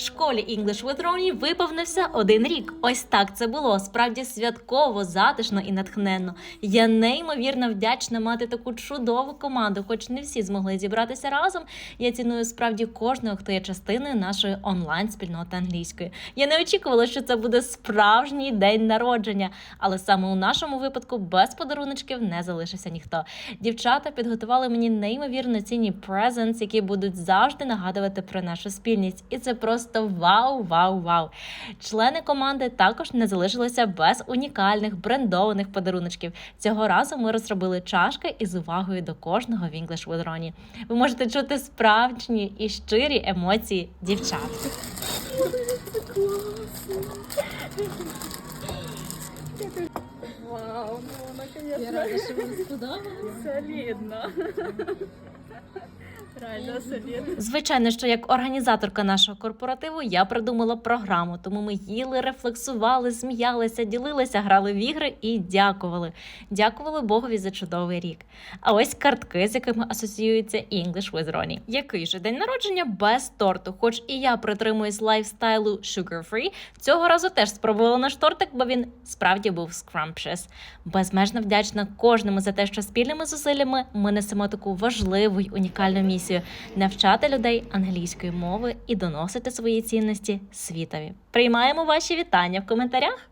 Школі English with Ronnie виповнився один рік. Ось так це було. Справді святково, затишно і натхненно. Я неймовірно вдячна мати таку чудову команду, хоч не всі змогли зібратися разом. Я ціную справді кожного, хто є частиною нашої онлайн спільноти англійської. Я не очікувала, що це буде справжній день народження, але саме у нашому випадку без подаруночків не залишився ніхто. Дівчата підготували мені неймовірно цінні презенти, які будуть завжди нагадувати про нашу спільність. І це просто вау, вау, вау. Члени команди також не залишилися без унікальних брендованих подаруночків. Цього разу ми розробили чашки із увагою до кожного в English with Ronnie. Ви можете чути справжні і щирі емоції дівчат. Вау, ну наконец-то. Я рада, що вам сподобалось. Солидно. Звичайно, що як організаторка нашого корпоративу я придумала програму, тому ми їли, рефлексували, сміялися, ділилися, грали в ігри і дякували. Дякували Богові за чудовий рік. А ось картки, з якими асоціюється English with Ronnie. Який же день народження без торту? Хоч і я притримуюсь лайфстайлу sugar-free, цього разу теж спробувала наш тортик, бо він справді був scrumptious. Безмежно вдячна кожному за те, що спільними зусиллями ми несемо таку важливу унікальну місію навчати людей англійської мови і доносити свої цінності світові. Приймаємо ваші вітання в коментарях.